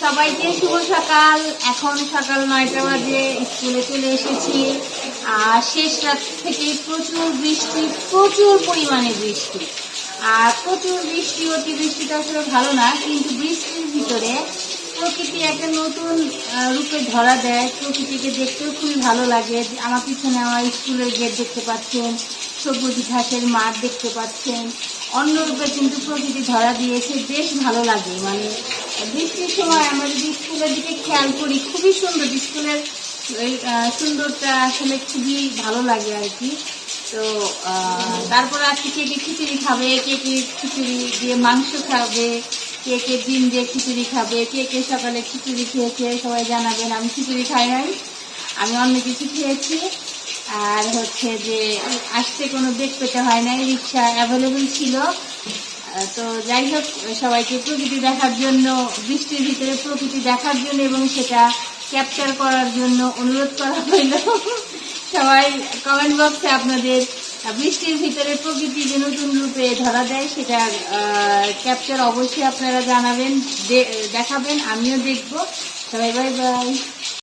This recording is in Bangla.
সবাইকে শুভ সকাল। এখন সকাল নয়টা বাজে, স্কুলে চলে এসেছি। আর শেষ রাত থেকে প্রচুর বৃষ্টি, প্রচুর পরিমাণে বৃষ্টি। আর প্রচুর বৃষ্টি অতিবৃষ্টিটা আসলে ভালো না, কিন্তু বৃষ্টির ভিতরে প্রকৃতি একটা নতুন রূপে ধরা দেয়। প্রকৃতিকে দেখতেও খুবই ভালো লাগে। আমার পিছনে আমার স্কুলের গেট দেখতে পাচ্ছেন। সবুজ ঘাসের মাঠ দেখতে পাচ্ছেন। অন্য রূপে কিন্তু প্রকৃতি ধরা দিয়েছে। বেশ ভালো লাগে। মানে বৃষ্টির সময় আমরা যদি স্কুলের দিকে খেয়াল করি, খুবই সুন্দর। স্কুলের সুন্দরটা আসলে খুবই ভালো লাগে আর কি। তো তারপর আজকে কে কে খিচুড়ি খাবে, কে কে খিচুড়ি দিয়ে মাংস খাবে, কে কে ডিম দিয়ে খিচুড়ি খাবে, কে কে সকালে খিচুড়ি খেয়েছে, সবাই জানাবেন, আমি খিচুড়ি খাই নাই। আমি অন্য কিছু খেয়েছি। আর হচ্ছে যে আসতে কোনো বেগ পেতে হয় নাই, রিক্সা অ্যাভেলেবল ছিল। তো যাই হোক, সবাইকে প্রকৃতি দেখার জন্য, বৃষ্টির ভিতরে প্রকৃতি দেখার জন্য এবং সেটা ক্যাপচার করার জন্য অনুরোধ করা হইল সবাই কমেন্ট বক্সে আপনাদের বৃষ্টির ভিতরে প্রকৃতি যে নতুন রূপে ধরা দেয়, সেটা ক্যাপচার অবশ্যই আপনারা জানাবেন দেখাবেন, আমিও দেখব। সবাই বাই বাই